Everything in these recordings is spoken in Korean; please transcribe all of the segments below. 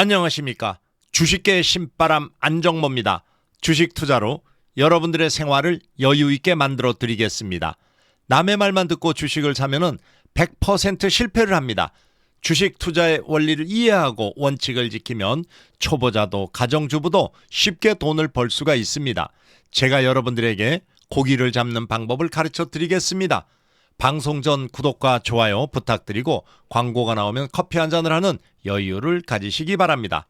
안녕하십니까. 주식계의 신바람 안정모입니다. 주식 투자로 여러분들의 생활을 여유 있게 만들어 드리겠습니다. 남의 말만 듣고 주식을 사면은 100% 실패를 합니다. 주식 투자의 원리를 이해하고 원칙을 지키면 초보자도 가정주부도 쉽게 돈을 벌 수가 있습니다. 제가 여러분들에게 고기를 잡는 방법을 가르쳐 드리겠습니다. 방송 전 구독과 좋아요 부탁드리고 광고가 나오면 커피 한 잔을 하는 여유를 가지시기 바랍니다.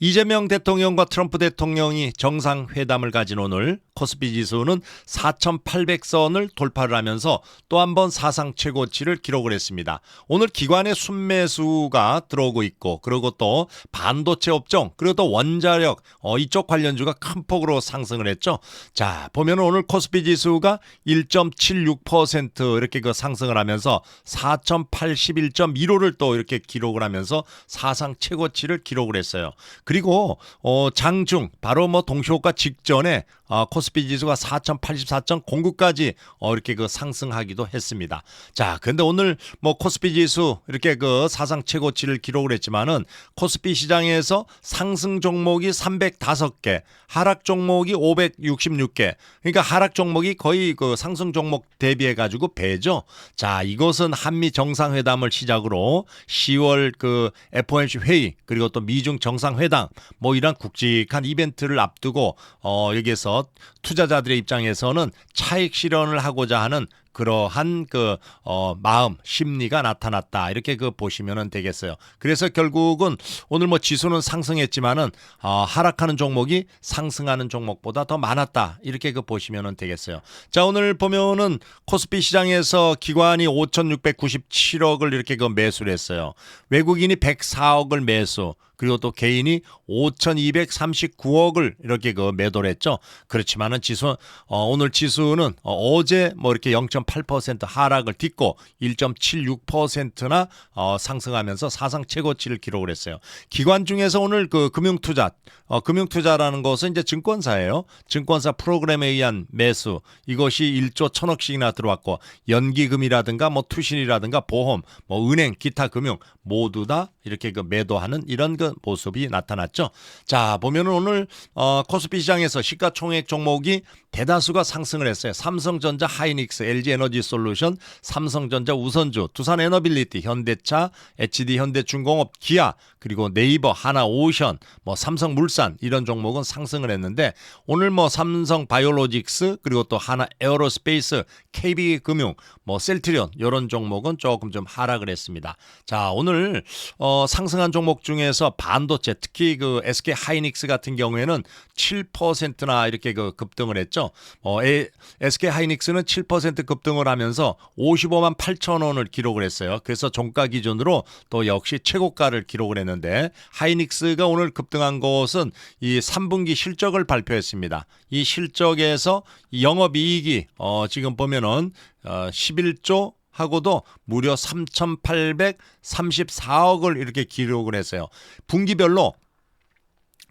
이재명 대통령과 트럼프 대통령이 정상회담을 가진 오늘 코스피 지수는 4,800선을 돌파를 하면서 또 한 번 사상 최고치를 기록을 했습니다. 오늘 기관의 순매수가 들어오고 있고 그리고 또 반도체 업종 그리고 또 원자력 어, 이쪽 관련주가 큰 폭으로 상승을 했죠. 자 보면 오늘 코스피 지수가 1.76% 이렇게 그 상승을 하면서 4,081.15를 또 이렇게 기록을 하면서 사상 최고치를 기록을 했어요. 그리고 어, 장중 바로 뭐 동시호가 직전에 어, 코스피 지수가 4,084.09까지 어, 이렇게 그 상승하기도 했습니다. 자, 근데 오늘 뭐 코스피 지수 이렇게 그 사상 최고치를 기록을 했지만은 코스피 시장에서 상승 종목이 305개, 하락 종목이 566개. 그러니까 하락 종목이 거의 그 상승 종목 대비해 가지고 배죠. 자, 이것은 한미 정상회담을 시작으로 10월 그 FOMC 회의 그리고 또 미중 정상회담 뭐 이런 굵직한 이벤트를 앞두고 어 여기에서 투자자들의 입장에서는 차익 실현을 하고자 하는 그러한 그 어, 마음 심리가 나타났다 이렇게 그 보시면은 되겠어요. 그래서 결국은 오늘 뭐 지수는 상승했지만은 어, 하락하는 종목이 상승하는 종목보다 더 많았다 이렇게 그 보시면은 되겠어요. 자 오늘 보면은 코스피 시장에서 기관이 5,697억을 이렇게 그 매수를 했어요. 외국인이 104억을 매수. 그리고 또 개인이 5,239억을 이렇게 그 매도를 했죠. 그렇지만은 지수 어, 오늘 지수는 어, 어제 뭐 이렇게 0.8% 하락을 딛고 1.76%나 어, 상승하면서 사상 최고치를 기록을 했어요. 기관 중에서 오늘 그 금융 투자 어, 금융 투자라는 것은 이제 증권사예요. 증권사 프로그램에 의한 매수 이것이 1조 1천억씩이나 들어왔고 연기금이라든가 뭐 투신이라든가 보험 뭐 은행 기타 금융 모두 다 이렇게 그 매도하는 이런 그 모습이 나타났죠. 자 보면은 오늘 어, 코스피 시장에서 시가총액 종목이 대다수가 상승을 했어요. 삼성전자, 하이닉스, LG 에너지 솔루션, 삼성전자, 우선주, 두산 에너빌리티, 현대차, HD 현대중공업, 기아 그리고 네이버, 하나 오션, 뭐 삼성 물산 이런 종목은 상승을 했는데 오늘 뭐 삼성 바이오로직스 그리고 또 하나 에어로스페이스, KB금융, 뭐 셀트리온 이런 종목은 조금 좀 하락을 했습니다. 자 오늘 어, 상승한 종목 중에서 반도체 특히 그 SK 하이닉스 같은 경우에는 7%나 이렇게 그 급등을 했죠. 어, 에, SK 하이닉스는 7%급 등을 하면서 55만 8천 원을 기록을 했어요. 그래서 종가 기준으로 또 역시 최고가를 기록을 했는데 하이닉스가 오늘 급등한 것은 이 3분기 실적을 발표했습니다. 이 실적에서 영업이익이 어, 지금 보면은 어, 11조 하고도 무려 3,834억을 이렇게 기록을 했어요. 분기별로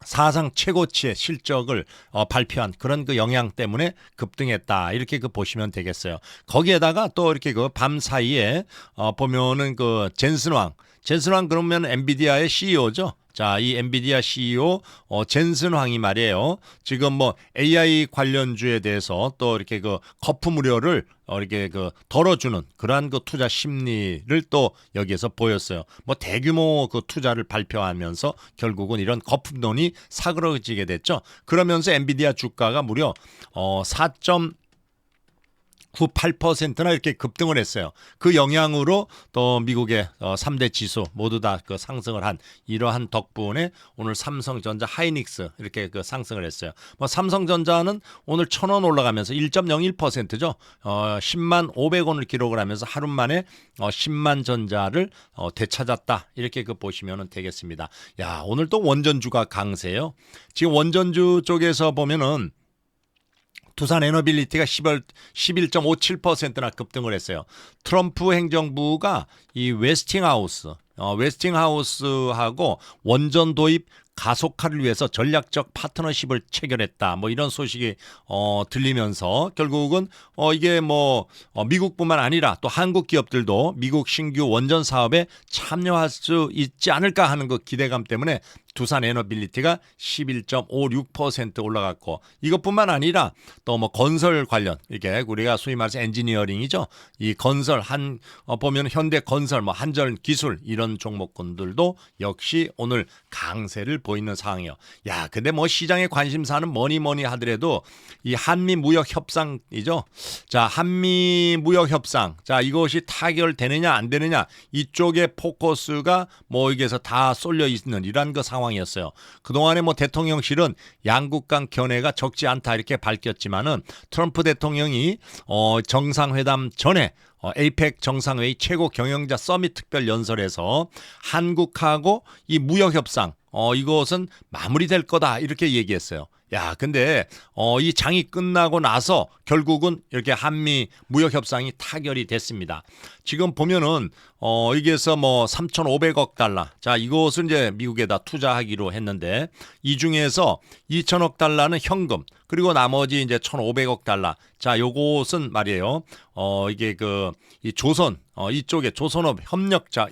사상 최고치의 실적을 어, 발표한 그런 그 영향 때문에 급등했다 이렇게 그 보시면 되겠어요. 거기에다가 또 이렇게 그 밤 사이에 어, 보면은 그 젠슨 왕 젠슨 왕 그러면 엔비디아의 CEO죠. 자, 이 엔비디아 CEO 어, 젠슨 황이 말이에요. 지금 뭐 AI 관련주에 대해서 또 이렇게 그 거품 우려를 어, 이렇게 그 덜어주는 그러한 그 투자 심리를 또 여기에서 보였어요. 뭐 대규모 그 투자를 발표하면서 결국은 이런 거품론이 사그러지게 됐죠. 그러면서 엔비디아 주가가 무려 어, 4. 98%나 이렇게 급등을 했어요. 그 영향으로 또 미국의 3대 어, 지수 모두 다 그 상승을 한 이러한 덕분에 오늘 삼성전자 하이닉스 이렇게 그 상승을 했어요. 뭐 삼성전자는 오늘 1000원 올라가면서 1.01%죠. 어 10만 500원을 기록을 하면서 하루 만에 어 10만 전자를 어 되찾았다. 이렇게 그 보시면 되겠습니다. 야, 오늘 또 원전주가 강세요. 지금 원전주 쪽에서 보면은 두산 에너빌리티가 10월 11.57%나 급등을 했어요. 트럼프 행정부가 이 웨스팅하우스 어, 웨스팅하우스하고 원전 도입 가속화를 위해서 전략적 파트너십을 체결했다. 뭐 이런 소식이 어 들리면서 결국은 어 이게 뭐 어, 미국뿐만 아니라 또 한국 기업들도 미국 신규 원전 사업에 참여할 수 있지 않을까 하는 그 기대감 때문에 두산 에너빌리티가 11.56% 올라갔고 이것뿐만 아니라 또 뭐 건설 관련 이게 우리가 소위 말해서 엔지니어링이죠. 이 건설 한 어, 보면 현대 건설 뭐 한전 기술 이런 종목군들도 역시 오늘 강세를 보이는 상황이요. 야, 근데 뭐 시장의 관심사는 뭐니 뭐니 하더라도 이 한미 무역 협상이죠. 자, 한미 무역 협상. 자, 이것이 타결되느냐 안 되느냐 이쪽에 포커스가 뭐 여기에서 다 쏠려 있는 이러한 그 상황 이었어요. 그동안에 뭐 대통령실은 양국 간 견해가 적지 않다 이렇게 밝혔지만은 트럼프 대통령이 어 정상회담 전에 어, 에이펙 정상회의 최고 경영자 서밋 특별 연설에서 한국하고 이 무역 협상 어 이것은 마무리될 거다 이렇게 얘기했어요. 야, 근데 어, 이 장이 끝나고 나서 결국은 이렇게 한미 무역 협상이 타결이 됐습니다. 지금 보면은 어, 여기에서 뭐 3,500억 달러. 자, 이것을 이제 미국에다 투자하기로 했는데 이 중에서 2천억 달러는 현금 그리고 나머지 이제 1,500억 달러. 자, 요것은 말이에요. 어, 이게 그 이 조선 어, 이쪽에 조선업 협력자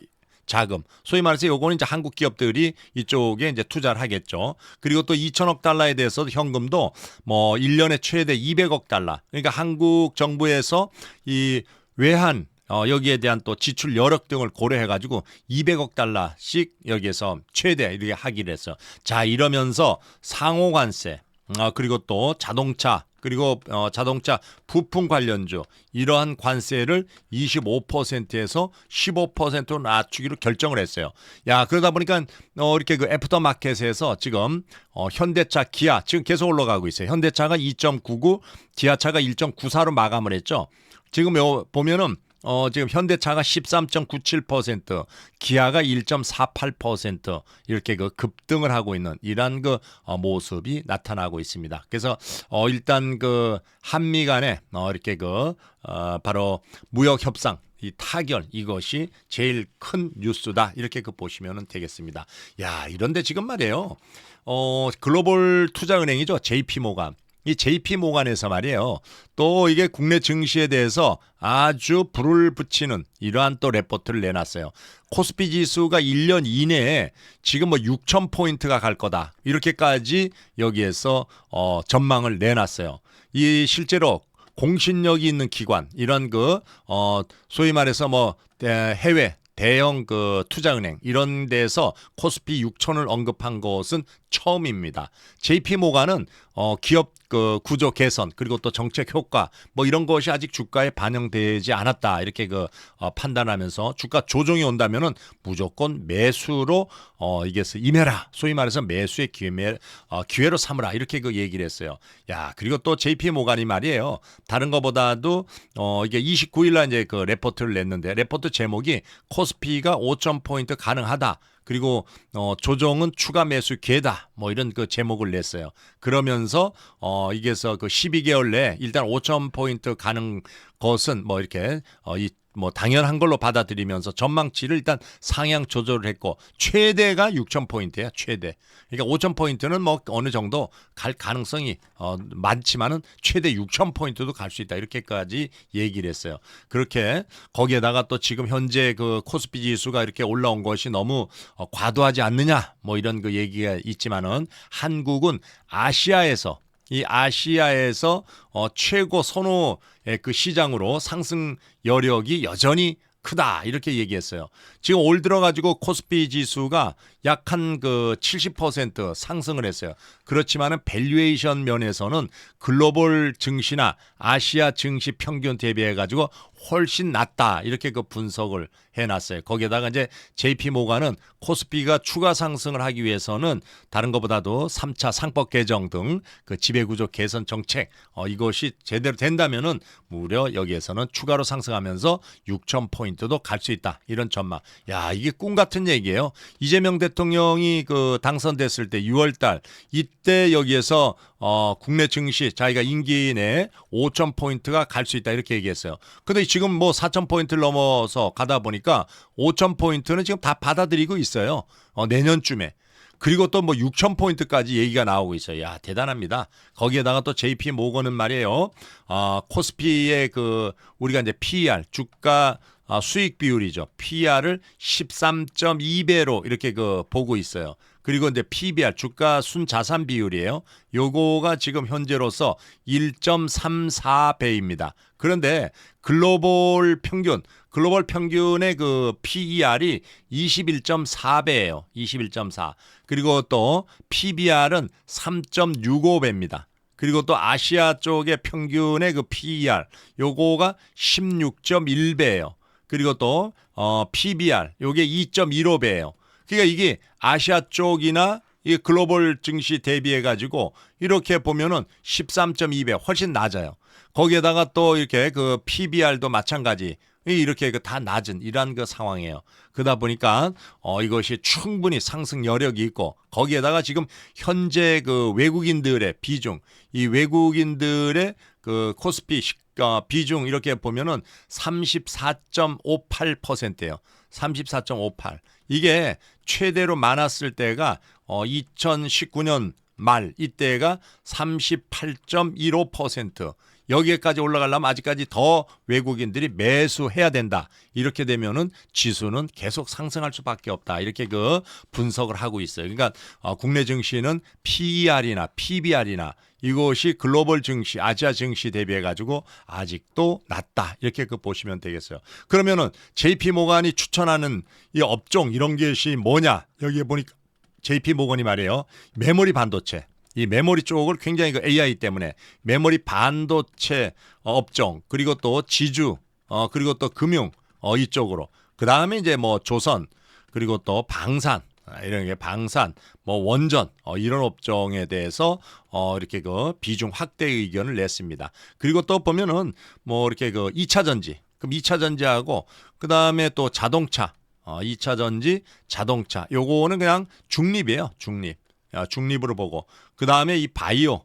자금. 소위 말해서 요거는 이제 한국 기업들이 이쪽에 이제 투자를 하겠죠. 그리고 또 2천억 달러에 대해서 현금도 뭐 1년에 최대 200억 달러. 그러니까 한국 정부에서 이 외환 어, 여기에 대한 또 지출 여력 등을 고려해 가지고 200억 달러씩 여기에서 최대 이렇게 하기로 했어. 자, 이러면서 상호 관세 어, 그리고 또 자동차 그리고 어, 자동차 부품 관련주 이러한 관세를 25%에서 15%로 낮추기로 결정을 했어요. 야 그러다 보니까 어, 이렇게 그 애프터 마켓에서 지금 어, 현대차, 기아 지금 계속 올라가고 있어요. 현대차가 2.99, 기아차가 1.94로 마감을 했죠. 지금 요 보면은 어, 지금 현대차가 13.97%, 기아가 1.48% 이렇게 그 급등을 하고 있는 이러한 그 어, 모습이 나타나고 있습니다. 그래서 어, 일단 그 한미 간에 어, 이렇게 그 어, 바로 무역 협상 이 타결 이것이 제일 큰 뉴스다 이렇게 그 보시면 되겠습니다. 야 이런데 지금 말이에요. 어 글로벌 투자은행이죠 JP 모간 이 JP 모간에서 말이에요. 또 이게 국내 증시에 대해서 아주 불을 붙이는 이러한 또 레포트를 내놨어요. 코스피 지수가 1년 이내에 지금 뭐 6천 포인트가 갈 거다. 이렇게까지 여기에서 어 전망을 내놨어요. 이 실제로 공신력이 있는 기관 이런 그어 소위 말해서 뭐 대- 해외 대형 그 투자은행 이런 데서 코스피 6천을 언급한 것은 처음입니다. JP 모간은 어 기업 그 구조 개선 그리고 또 정책 효과 뭐 이런 것이 아직 주가에 반영되지 않았다 이렇게 그 어, 판단하면서 주가 조정이 온다면은 무조건 매수로 어 이게 임해라 소위 말해서 매수의 기회 어, 기회로 삼으라 이렇게 그 얘기를 했어요. 야 그리고 또 JP 모간이 말이에요. 다른 것보다도 어 이게 29일 날 이제 그 레포트를 냈는데 레포트 제목이 코스피가 5점 포인트 가능하다. 그리고 어 조정은 추가 매수 기회다. 뭐 이런 그 제목을 냈어요. 그러면서 어 이게서 그 12개월 내에 일단 5점 포인트 가는 것은 뭐 이렇게 어 이 뭐 당연한 걸로 받아들이면서 전망치를 일단 상향 조절을 했고 최대가 6천 포인트야 최대. 그러니까 5천 포인트는 뭐 어느 정도 갈 가능성이 어 많지만은 최대 6천 포인트도 갈 수 있다 이렇게까지 얘기를 했어요. 그렇게 거기에다가 또 지금 현재 그 코스피 지수가 이렇게 올라온 것이 너무 어, 과도하지 않느냐 뭐 이런 그 얘기가 있지만은 한국은 아시아에서 이 아시아에서 어, 최고 선호의 그 시장으로 상승 여력이 여전히 크다 이렇게 얘기했어요. 지금 올 들어가지고 코스피 지수가 약 한 그 70% 상승을 했어요. 그렇지만은 밸류에이션 면에서는 글로벌 증시나 아시아 증시 평균 대비해 가지고 훨씬 낮다 이렇게 그 분석을 해놨어요. 거기에다가 이제 JP 모간은 코스피가 추가 상승을 하기 위해서는 다른 것보다도 3차 상법 개정 등 그 지배구조 개선 정책 어, 이것이 제대로 된다면은 무려 여기에서는 추가로 상승하면서 6천 포인트도 갈 수 있다 이런 전망. 야 이게 꿈 같은 얘기예요. 이재명 대통령이 그 당선됐을 때 6월 달 이때 여기에서 어, 국내 증시 자기가 임기 내에 5천 포인트가 갈 수 있다 이렇게 얘기했어요. 근데 지금 뭐 4천 포인트를 넘어서 가다 보니까 5천 포인트는 지금 다 받아들이고 있어요. 어, 내년쯤에. 그리고 또 뭐 6천 포인트까지 얘기가 나오고 있어요. 야 대단합니다. 거기에다가 또 JP 모건은 말이에요. 아 코스피의 그 우리가 이제 PER 주가 아, 수익 비율이죠. PER을 13.2배로 이렇게 그 보고 있어요. 그리고 이제 PBR 주가 순 자산 비율이에요. 요거가 지금 현재로서 1.34배입니다. 그런데 글로벌 평균 글로벌 평균의 그 PER이 21.4배예요. 21.4. 그리고 또 PBR은 3.65배입니다. 그리고 또 아시아 쪽의 평균의 그 PER 요거가 16.1배예요. 그리고 또 어, PBR 요게 2.15배예요. 그러니까 이게 아시아 쪽이나 이 글로벌 증시 대비해 가지고 이렇게 보면은 13.2배 훨씬 낮아요. 거기에다가 또 이렇게 그 PBR도 마찬가지 이렇게 그다 낮은 이러한 그 상황이에요. 그러다 보니까 어 이것이 충분히 상승 여력이 있고 거기에다가 지금 현재 그 외국인들의 비중 이 외국인들의 그 코스피 시- 어, 비중 이렇게 보면은 34.58%예요. 34.58. 이게 최대로 많았을 때가 어 2019년 말 이때가 38.15%. 여기에까지 올라가려면 아직까지 더 외국인들이 매수해야 된다. 이렇게 되면은 지수는 계속 상승할 수밖에 없다. 이렇게 그 분석을 하고 있어요. 그러니까 어, 국내 증시는 PER이나 PBR이나 이것이 글로벌 증시, 아시아 증시 대비해 가지고 아직도 낮다. 이렇게 그 보시면 되겠어요. 그러면은 JP 모간이 추천하는 이 업종 이런 것이 뭐냐? 여기에 보니까 JP 모건이 말이에요. 메모리 반도체. 이 메모리 쪽을 굉장히 그 AI 때문에 메모리 반도체 어, 업종 그리고 또 지주 어 그리고 또 금융 어 이쪽으로. 그 다음에 이제 뭐 조선 그리고 또 방산 아, 이런 게 방산 뭐 원전 어 이런 업종에 대해서 어 이렇게 그 비중 확대 의견을 냈습니다. 그리고 또 보면은 뭐 이렇게 그 2차 전지 그럼 2차 전지하고 그 다음에 또 자동차 어 2차 전지 자동차. 요거는 그냥 중립이에요 중립. 야, 중립으로 보고 그 다음에 이 바이오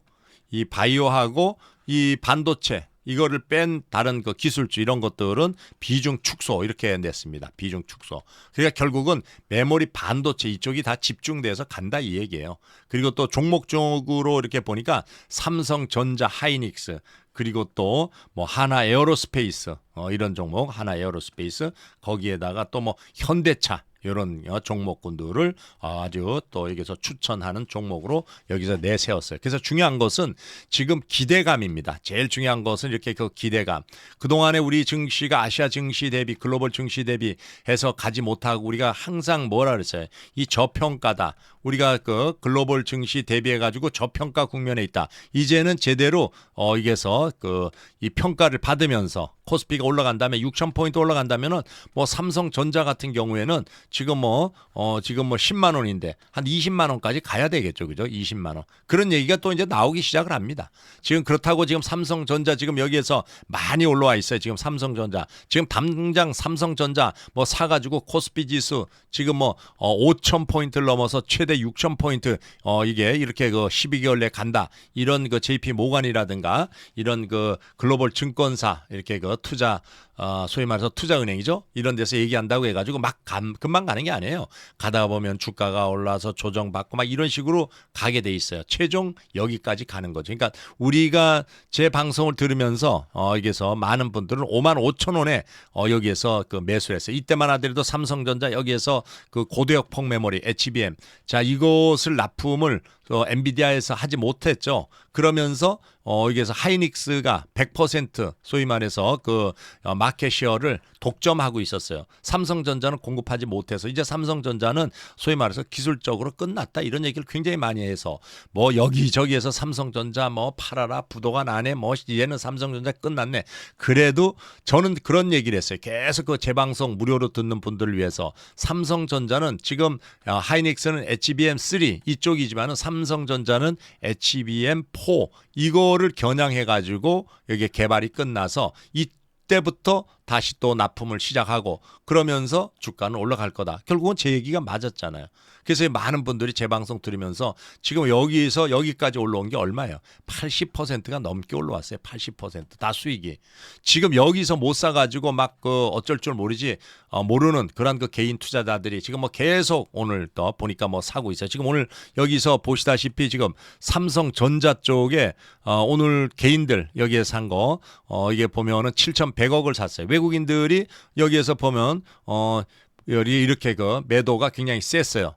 이 바이오하고 이 반도체 이거를 뺀 다른 그 기술주 이런 것들은 비중 축소 이렇게 냈습니다. 비중 축소. 그러니까 결국은 메모리 반도체 이쪽이 다 집중돼서 간다 이 얘기예요. 그리고 또 종목적으로 이렇게 보니까 삼성전자 하이닉스 그리고 또 뭐 하나 에어로스페이스 어, 이런 종목 하나 에어로스페이스 거기에다가 또 뭐 현대차 이런 어, 종목군들을 아주 또 여기서 추천하는 종목으로 여기서 내세웠어요. 그래서 중요한 것은 지금 기대감입니다. 제일 중요한 것은 이렇게 그 기대감. 그동안에 우리 증시가 아시아 증시 대비 글로벌 증시 대비 해서 가지 못하고 우리가 항상 뭐라 그랬어요? 이 저평가다. 우리가 그 글로벌 증시 대비해 가지고 저평가 국면에 있다. 이제는 제대로 어 이게서 그 이 평가를 받으면서 코스피가 올라간 다음에 6천 포인트 올라간다면은 뭐 삼성전자 같은 경우에는 지금 뭐 어 지금 뭐 10만 원인데 한 20만 원까지 가야 되겠죠. 그죠? 20만 원. 그런 얘기가 또 이제 나오기 시작을 합니다. 지금 그렇다고 지금 삼성전자 지금 여기에서 많이 올라와 있어요. 지금 삼성전자. 지금 당장 삼성전자 뭐 사 가지고 코스피 지수 지금 뭐 어, 5천 포인트를 넘어서 최대 6천 포인트 어 이게 이렇게 그 12개월 내 간다. 이런 그 JP 모간이라든가 이런 그 글로벌 증권사 이렇게 그 투자 어 소위 말해서 투자은행이죠. 이런 데서 얘기한다고 해가지고 막 감, 금방 가는 게 아니에요. 가다 보면 주가가 올라서 조정받고 막 이런 식으로 가게 돼 있어요. 최종 여기까지 가는 거죠. 그러니까 우리가 제 방송을 들으면서 어 여기서 많은 분들은 5만 5천 원에 어 여기에서 그 매수를 했어요. 이때만 하더라도 삼성전자 여기에서 그 고대역 폭 메모리 HBM 자 이것을 납품을 어, 엔비디아에서 하지 못했죠. 그러면서 어 여기에서 하이닉스가 100% 소위 말해서 그 어, 마켓 쉐어를 독점하고 있었어요. 삼성전자는 공급하지 못해서 이제 삼성전자는 소위 말해서 기술적으로 끝났다 이런 얘기를 굉장히 많이 해서 뭐 여기저기에서 삼성전자 뭐 팔아라 부도가 나네 뭐 이제는 삼성전자 끝났네. 그래도 저는 그런 얘기를 했어요. 계속 그 재방송 무료로 듣는 분들을 위해서 삼성전자는 지금 어, 하이닉스는 HBM3 이쪽이지만은 삼 성전자는 HBM4 이거를 겨냥해 가지고 여기 개발이 끝나서 이때부터 다시 또 납품을 시작하고 그러면서 주가는 올라갈 거다. 결국은 제 얘기가 맞았잖아요. 그래서 많은 분들이 제 방송 들으면서 지금 여기서 여기까지 올라온 게 얼마예요? 80%가 넘게 올라왔어요. 80%다 수익이. 지금 여기서 못 사가지고 막 그 어쩔 줄 모르지 어, 모르는 그런 그 개인 투자자들이 지금 뭐 계속 오늘 또 보니까 뭐 사고 있어요. 지금 오늘 여기서 보시다시피 지금 삼성전자 쪽에 어, 오늘 개인들 여기에 산 거 어, 이게 보면은 7,100억을 샀어요. 외국인들이 여기에서 보면 어 이렇게 그 매도가 굉장히 셌어요.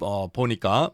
어, 보니까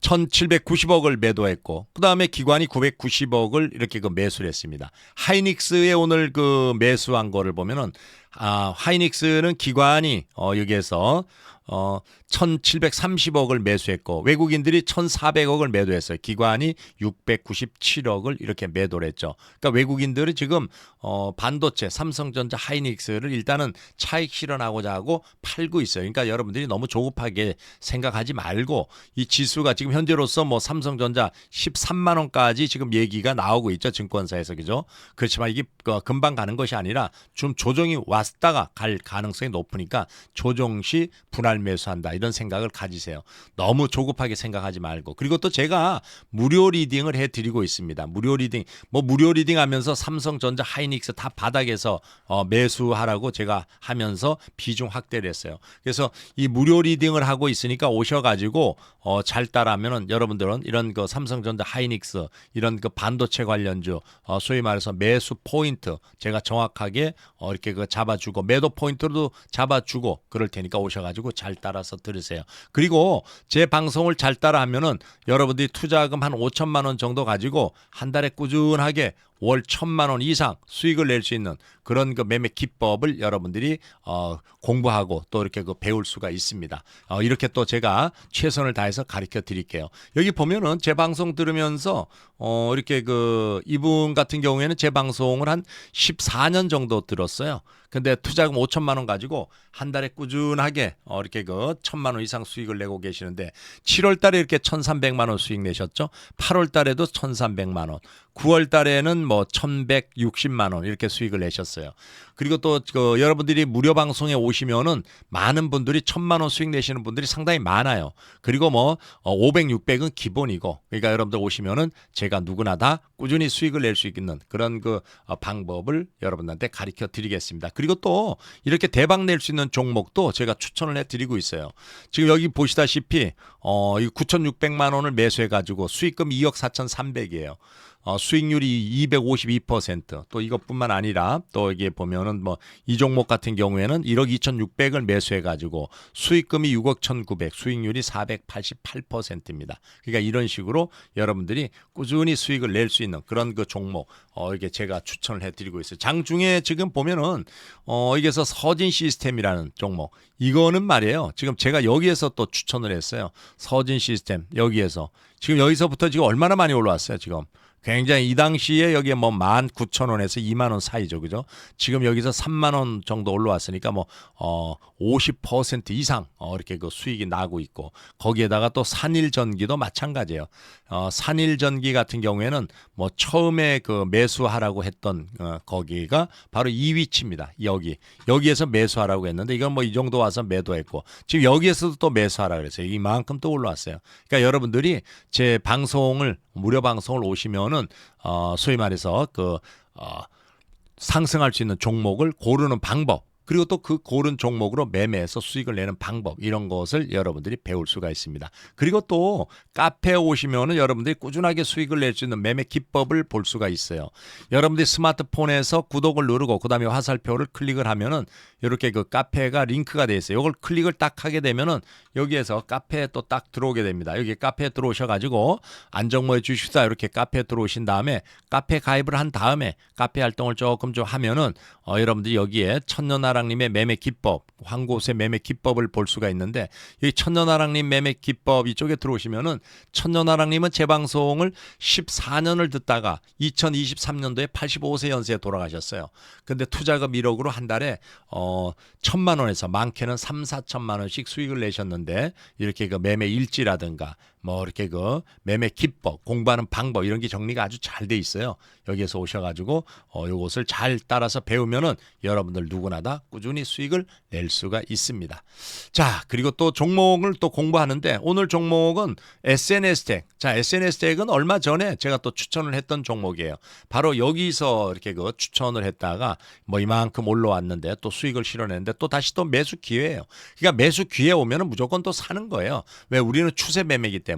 1790억을 매도했고 그다음에 기관이 990억을 이렇게 그 매수를 했습니다. 하이닉스의 오늘 그 매수한 거를 보면은 아, 하이닉스는 기관이 어 여기에서 어 1730억을 매수했고 외국인들이 1400억을 매도했어요. 기관이 697억을 이렇게 매도를 했죠. 그러니까 외국인들은 지금 어 반도체 삼성전자 하이닉스를 일단은 차익 실현하고자 하고 팔고 있어요. 그러니까 여러분들이 너무 조급하게 생각하지 말고 이 지수가 지금 현재로서 뭐 삼성전자 13만 원까지 지금 얘기가 나오고 있죠. 증권사에서 그죠? 그렇지만 이게 어, 금방 가는 것이 아니라 좀 조정이 왔다가 갈 가능성이 높으니까 조정 시 분할 매수한다. 이런 생각을 가지세요. 너무 조급하게 생각하지 말고. 그리고 또 제가 무료 리딩을 해 드리고 있습니다. 무료 리딩. 뭐 무료 리딩 하면서 삼성전자 하이닉스 다 바닥에서 어, 매수하라고 제가 하면서 비중 확대를 했어요. 그래서 이 무료 리딩을 하고 있으니까 오셔 가지고 어, 잘 따라하면은 여러분들은 이런 그 삼성전자 하이닉스 이런 그 반도체 관련주 어, 소위 말해서 매수 포인트 제가 정확하게 어, 이렇게 그 잡아 주고 매도 포인트도 잡아주고 그럴 테니까 오셔가지고 잘 따라서 들으세요. 그리고 제 방송을 잘 따라하면은 여러분들이 투자금 한 5천만 원 정도 가지고 한 달에 꾸준하게 월 천만 원 이상 수익을 낼 수 있는 그런 그 매매 기법을 여러분들이 어, 공부하고 또 이렇게 그 배울 수가 있습니다. 어, 이렇게 또 제가 최선을 다해서 가르쳐 드릴게요. 여기 보면은 제 방송 들으면서 어, 이렇게 그 이분 같은 경우에는 제 방송을 한 14년 정도 들었어요. 근데 투자금 5천만 원 가지고 한 달에 꾸준하게 어, 이렇게 그 천만 원 이상 수익을 내고 계시는데 7월 달에 이렇게 1,300만 원 수익 내셨죠. 8월 달에도 1,300만 원. 9월 달에는 뭐 1,160만 원 이렇게 수익을 내셨어요. 그리고 또 그 여러분들이 무료 방송에 오시면은 많은 분들이 1,000만 원 수익 내시는 분들이 상당히 많아요. 그리고 뭐 500, 600은 기본이고 그러니까 여러분들 오시면은 제가 누구나 다 꾸준히 수익을 낼 수 있는 그런 그 어, 방법을 여러분들한테 가르쳐 드리겠습니다. 그리고 또 이렇게 대박 낼 수 있는 종목도 제가 추천을 해 드리고 있어요. 지금 여기 보시다시피 어, 이 9,600만 원을 매수해 가지고 수익금 2억 4,300이에요. 어, 수익률이 252%또 이것뿐만 아니라 또 이게 보면은 뭐 이 종목 같은 경우에는 1억 2,600을 매수해 가지고 수익금이 6억 1,900, 수익률이 488%입니다. 그러니까 이런 식으로 여러분들이 꾸준히 수익을 낼 수 있는 그런 그 종목 어 이게 제가 추천을 해 드리고 있어요. 장중에 지금 보면은 어 이게서 서진 시스템이라는 종목 이거는 말이에요. 지금 제가 여기에서 또 추천을 했어요. 서진 시스템 여기에서 지금 여기서부터 지금 얼마나 많이 올라왔어요, 지금. 굉장히 이 당시에 여기에 뭐 19,000원에서 2만 원 사이죠. 그죠? 지금 여기서 3만 원 정도 올라왔으니까 뭐어50% 이상 어 이렇게 그 수익이 나고 있고 거기에다가 또 산일 전기도 마찬가지예요. 어 산일 전기 같은 경우에는 뭐 처음에 그 매수하라고 했던 어 거기가 바로 이 위치입니다. 여기. 여기에서 매수하라고 했는데 이건 뭐 이 정도 와서 매도했고 지금 여기에서도 또 매수하라 그랬어요. 이만큼 또 올라왔어요. 그러니까 여러분들이 제 방송을 무료 방송을 오시면 은어 소위 말해서 그 어, 상승할 수 있는 종목을 고르는 방법 그리고 또 그 고른 종목으로 매매해서 수익을 내는 방법 이런 것을 여러분들이 배울 수가 있습니다. 그리고 또 카페에 오시면은 여러분들이 꾸준하게 수익을 낼 수 있는 매매 기법을 볼 수가 있어요. 여러분들이 스마트폰에서 구독을 누르고 그다음에 화살표를 클릭을 하면은 이렇게 그 카페가 링크가 돼 있어요. 이걸 클릭을 딱 하게 되면은 여기에서 카페에 또 딱 들어오게 됩니다. 여기 카페에 들어오셔 가지고 안정모에 주식사 이렇게 카페에 들어오신 다음에 카페 가입을 한 다음에 카페 활동을 조금 좀 하면은 어, 여러분들이 여기에 천년나 랑님의 매매 기법, 황곳의 매매 기법을 볼 수가 있는데 여기 천년나랑님 매매 기법 이쪽에 들어오시면은 천년나랑님은 제 방송을 14년을 듣다가 2023년도에 85세 연세에 돌아가셨어요. 근데 투자금 1억으로 한 달에 어 천만 원에서 많게는 3, 4천만 원씩 수익을 내셨는데 이렇게 그 매매 일지라든가 뭐 이렇게 그 매매 기법, 공부하는 방법 이런 게 정리가 아주 잘 돼 있어요. 여기에서 오셔가지고 어, 요것을 잘 따라서 배우면은 여러분들 누구나 다 꾸준히 수익을 낼 수가 있습니다. 자, 그리고 또 종목을 또 공부하는데 오늘 종목은 SNS 텍. 자, SNS 텍은 얼마 전에 제가 또 추천을 했던 종목이에요. 바로 여기서 이렇게 그 추천을 했다가 뭐 이만큼 올라왔는데 또 수익을 실어냈는데 또 다시 또 매수 기회예요. 그러니까 매수 기회 오면은 무조건 또 사는 거예요. 왜 우리는 추세 매매이기 때문에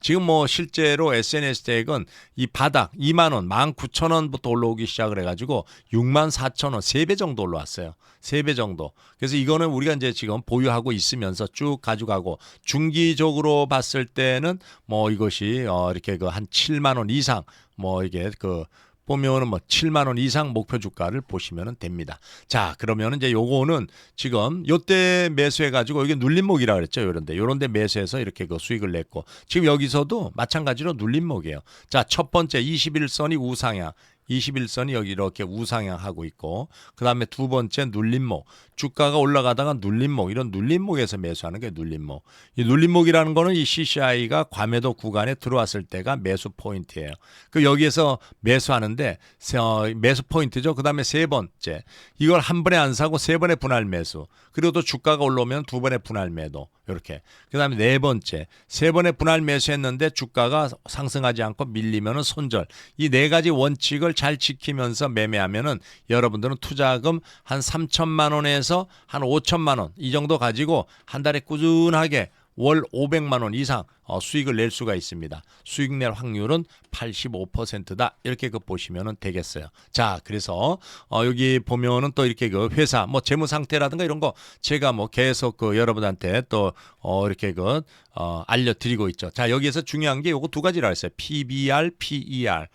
지금 뭐 실제로 SNS 텍은 이 바닥 2만 원, 19,000원부터 올라오기 시작을 해가지고 6만 4천 원, 3배 정도 올라왔어요. 3배 정도. 그래서 이거는 우리가 이제 지금 보유하고 있으면서 쭉 가져가고 중기적으로 봤을 때는 뭐 이것이 어 이렇게 그 한 7만 원 이상 뭐 이게 그 보면은 뭐 7만 원 이상 목표 주가를 보시면 됩니다. 자, 그러면은 이제 요거는 지금 요때 매수해 가지고 여기 눌림목이라 그랬죠. 요런데 요런데 매수해서 이렇게 그 수익을 냈고 지금 여기서도 마찬가지로 눌림목이에요. 자, 첫 번째 21선이 우상향 21선이 여기 이렇게 우상향하고 있고 그 다음에 두 번째 눌림목. 주가가 올라가다가 눌림목. 이런 눌림목에서 매수하는 게 눌림목. 이 눌림목이라는 거는 이 CCI가 과매도 구간에 들어왔을 때가 매수 포인트예요. 그 여기에서 매수하는데 세- 어, 매수 포인트죠. 그 다음에 세 번째. 이걸 한 번에 안 사고 세 번의 분할 매수. 그리고 또 주가가 올라오면 두 번의 분할 매도. 이렇게. 그 다음에 네 번째. 세 번의 분할 매수했는데 주가가 상승하지 않고 밀리면은 손절. 이 네 가지 원칙을 잘 지키면서 매매하면은 여러분들은 투자금 한 3천만 원에서 한 5천만 원 이 정도 가지고 한 달에 꾸준하게 월 500만 원 이상 어, 수익을 낼 수가 있습니다. 수익 낼 확률은 85%다. 이렇게 그 보시면 되겠어요. 자, 그래서 어, 여기 보면은 또 이렇게 그 회사 뭐 재무 상태라든가 이런 거 제가 뭐 계속 그 여러분한테 또 어, 이렇게 그 어, 알려 드리고 있죠. 자, 여기에서 중요한 게 요거 두 가지라 했어요. PBR, PER.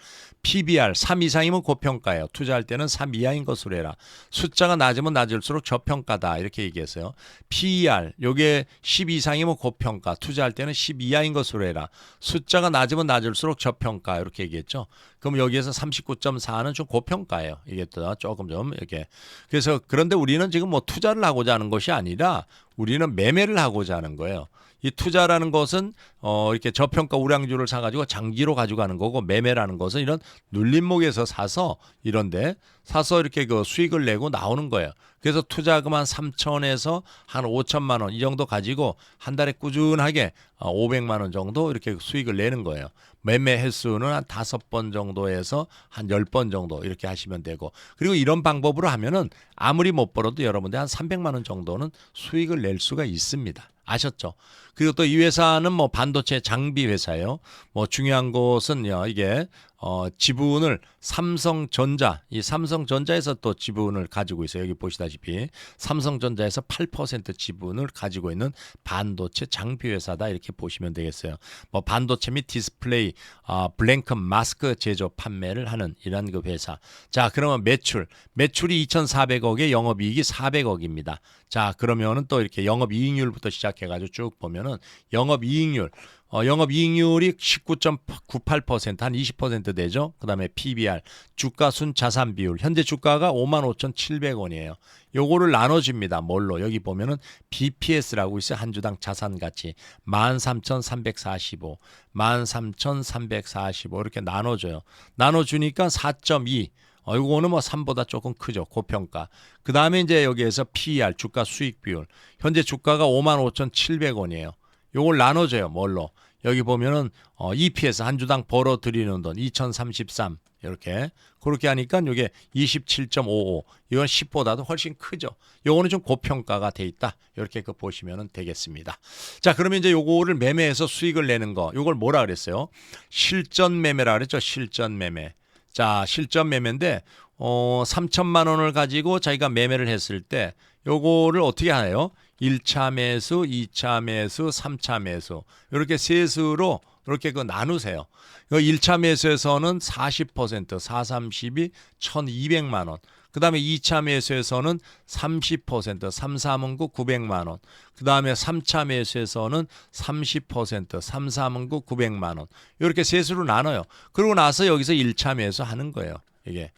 PBR 3 이상이면 고평가예요. 투자할 때는 3 이하인 것으로 해라. 숫자가 낮으면 낮을수록 저평가다. 이렇게 얘기했어요. PER 요게 10 이상이면 고평가. 투자할 때는 10 이하인 것으로 해라. 숫자가 낮으면 낮을수록 저평가. 이렇게 얘기했죠. 그럼 여기에서 39.4는 좀 고평가예요. 이게 또 조금 좀 이렇게. 그래서 그런데 우리는 지금 뭐 투자를 하고자 하는 것이 아니라 우리는 매매를 하고자 하는 거예요. 이 투자라는 것은 어 이렇게 저평가 우량주를 사가지고 장기로 가져가는 거고 매매라는 것은 이런 눌림목에서 사서 이런데 사서 이렇게 그 수익을 내고 나오는 거예요. 그래서 투자금 한 3천에서 한 5천만 원 이 정도 가지고 한 달에 꾸준하게 어, 500만 원 정도 이렇게 수익을 내는 거예요. 매매 횟수는 한 다섯 번 정도에서 한 열 번 정도 이렇게 하시면 되고 그리고 이런 방법으로 하면은 아무리 못 벌어도 여러분들 한 300만 원 정도는 수익을 낼 수가 있습니다. 아셨죠? 그리고 또 이 회사는 뭐 반도체 장비 회사예요. 뭐 중요한 것은요, 이게 어 지분을 삼성전자, 이 삼성전자에서 또 지분을 가지고 있어요. 여기 보시다시피 삼성전자에서 8% 지분을 가지고 있는 반도체 장비 회사다 이렇게 보시면 되겠어요. 뭐 반도체 및 디스플레이, 아 블랭크 마스크 제조 판매를 하는 이런 그 회사. 자, 그러면 매출, 매출이 2,400억에 영업 이익이 400억입니다. 자, 그러면은 또 이렇게 영업 이익률부터 시작해 가지고 쭉 보면은 영업 이익률 어, 영업 이익률이 19.98%한 20% 되죠. 그 다음에 PBR 주가 순 자산 비율 현재 주가가 55,700원이에요. 요거를 나눠줍니다. 뭘로 여기 보면은 BPS라고 있어요. 한 주당 자산 가치 13,345, 13,345 이렇게 나눠줘요. 나눠주니까 4.2 어, 이거는 뭐 3보다 조금 크죠. 고평가. 그 다음에 이제 여기에서 PER, 주가 수익 비율. 현재 주가가 55,700원이에요. 요걸 나눠줘요. 뭘로? 여기 보면은 어, EPS 한 주당 벌어 들이는 돈 2033. 이렇게 그렇게 하니까 이게 27.55 이건 10보다도 훨씬 크죠. 요거는 좀 고평가가 돼 있다. 이렇게 그 보시면 되겠습니다. 자, 그러면 이제 요거를 매매해서 수익을 내는 거. 요걸 뭐라 그랬어요? 실전 매매라 그랬죠. 실전 매매. 자, 실전 매매인데 어 3천만 원을 가지고 자기가 매매를 했을 때 요거를 어떻게 하나요? 1차 매수, 2차 매수, 3차 매수. 이렇게 세 수로 이렇게 그 나누세요. 이 1차 매수에서는 40%, 4, 32, 1,200만 원. 그 다음에 2차 매수에서는 30%, 3, 3은 9, 900만 원. 그 다음에 3차 매수에서는 30%, 3, 3은 9, 900만 원. 이렇게 세수로 나눠요. 그러고 나서 여기서 1차 매수 하는 거예요. 이게.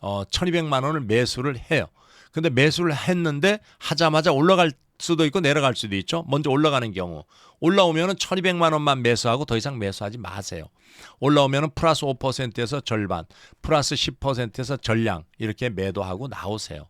어, 1200만 원을 매수를 해요. 근데 매수를 했는데 하자마자 올라갈 수도 있고 내려갈 수도 있죠. 먼저 올라가는 경우 올라오면은 1,200만 원만 매수하고 더 이상 매수하지 마세요. 올라오면은 플러스 5%에서 절반, 플러스 10%에서 전량 이렇게 매도하고 나오세요.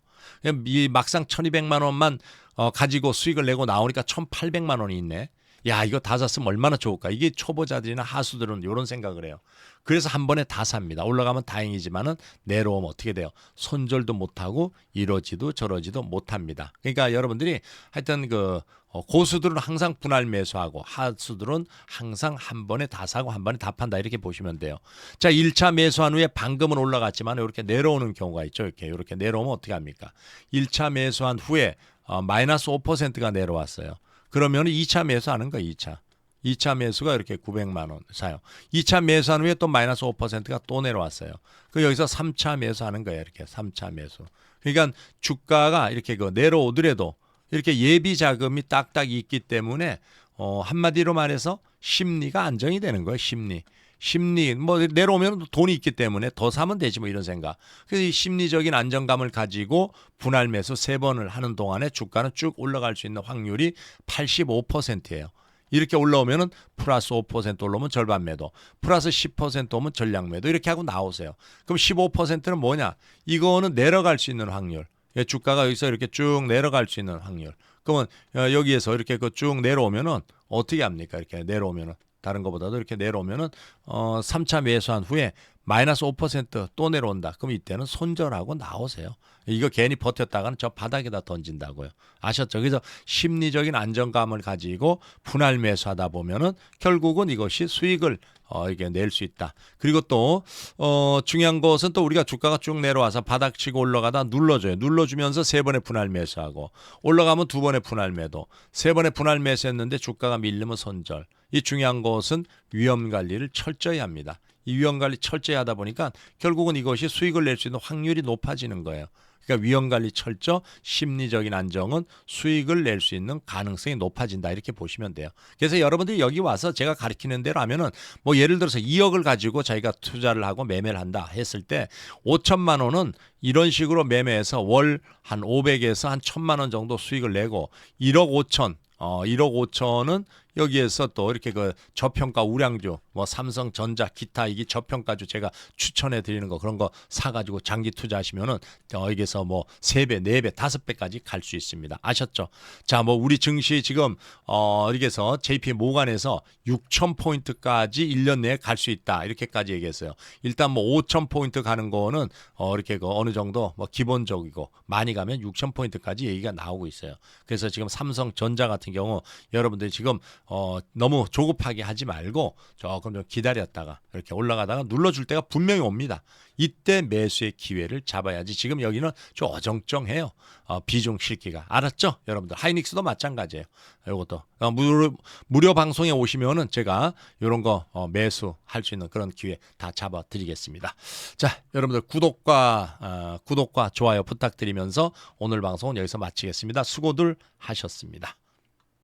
이 막상 1,200만 원만 어, 가지고 수익을 내고 나오니까 1,800만 원이 있네. 야, 이거 다 샀으면 얼마나 좋을까. 이게 초보자들이나 하수들은 이런 생각을 해요. 그래서 한 번에 다 삽니다. 올라가면 다행이지만은 내려오면 어떻게 돼요? 손절도 못하고 이러지도 저러지도 못합니다. 그러니까 여러분들이 하여튼 그 어, 고수들은 항상 분할 매수하고 하수들은 항상 한 번에 다 사고 한 번에 다 판다 이렇게 보시면 돼요. 자, 1차 매수한 후에 방금은 올라갔지만 이렇게 내려오는 경우가 있죠. 이렇게 이렇게 내려오면 어떻게 합니까? 1차 매수한 후에 어, 마이너스 5%가 내려왔어요. 그러면 2차 매수하는 거예요. 2차. 2차 매수가 이렇게 900만 원 사요. 2차 매수한 후에 또 마이너스 5%가 또 내려왔어요. 그 여기서 3차 매수하는 거예요. 이렇게 3차 매수. 그러니까 주가가 이렇게 그 내려오더라도 이렇게 예비 자금이 딱딱 있기 때문에 어 한마디로 말해서 심리가 안정이 되는 거예요. 심리. 심리 뭐 내려오면 돈이 있기 때문에 더 사면 되지 뭐 이런 생각. 그래서 이 심리적인 안정감을 가지고 분할 매수 세 번을 하는 동안에 주가는 쭉 올라갈 수 있는 확률이 85%예요. 이렇게 올라오면은 플러스 5% 올라오면 절반 매도, 플러스 10% 오면 전량 매도 이렇게 하고 나오세요. 그럼 15%는 뭐냐? 이거는 내려갈 수 있는 확률. 예, 주가가 여기서 이렇게 쭉 내려갈 수 있는 확률. 그러면 어, 여기에서 이렇게 그 쭉 내려오면은 어떻게 합니까? 이렇게 내려오면은 다른 것보다도 이렇게 내려오면은 어 3차 매수한 후에 마이너스 5%또 내려온다. 그럼 이때는 손절하고 나오세요. 이거 괜히 버텼다가는 저 바닥에다 던진다고요. 아셨죠? 그래서 심리적인 안정감을 가지고 분할 매수하다 보면은 결국은 이것이 수익을 어, 이게 낼 수 있다. 그리고 또, 어, 중요한 것은 또 우리가 주가가 쭉 내려와서 바닥 치고 올라가다 눌러줘요. 눌러주면서 세 번의 분할 매수하고, 올라가면 두 번의 분할 매도, 세 번의 분할 매수했는데 주가가 밀리면 손절. 이 중요한 것은 위험 관리를 철저히 합니다. 이 위험 관리 철저히 하다 보니까 결국은 이것이 수익을 낼 수 있는 확률이 높아지는 거예요. 그러니까 위험 관리 철저, 심리적인 안정은 수익을 낼 수 있는 가능성이 높아진다 이렇게 보시면 돼요. 그래서 여러분들이 여기 와서 제가 가르치는 대로 하면은 뭐 예를 들어서 2억을 가지고 자기가 투자를 하고 매매를 한다 했을 때 5천만 원은 이런 식으로 매매해서 월 한 500에서 한 1000만 원 정도 수익을 내고 1억 5천 어 1억 5천은 여기에서 또 이렇게 그 저평가 우량주 뭐 삼성전자 기타 이게 저평가주 제가 추천해 드리는 거 그런 거 사가지고 장기 투자하시면은 어, 여기서 뭐 세 배, 네 배, 다섯 배까지 갈 수 있습니다. 아셨죠? 자, 뭐 우리 증시 지금 어 이렇게서 JP 모간에서 6천 포인트까지 1년 내에 갈 수 있다 이렇게까지 얘기했어요. 일단 뭐 5천 포인트 가는 거는 어 이렇게 그 어느 정도 뭐 기본적이고 많이 가면 6천 포인트까지 얘기가 나오고 있어요. 그래서 지금 삼성전자 같은 경우 여러분들이 지금 어 너무 조급하게 하지 말고 조금 좀 기다렸다가 이렇게 올라가다가 눌러줄 때가 분명히 옵니다. 이때 매수의 기회를 잡아야지. 지금 여기는 좀 어정쩡해요. 어, 비중 실기가 알았죠, 여러분들. 하이닉스도 마찬가지예요. 이것도 어, 무료, 무료 방송에 오시면은 제가 이런 거 어, 매수할 수 있는 그런 기회 다 잡아드리겠습니다. 자, 여러분들 구독과 어, 구독과 좋아요 부탁드리면서 오늘 방송은 여기서 마치겠습니다. 수고들 하셨습니다.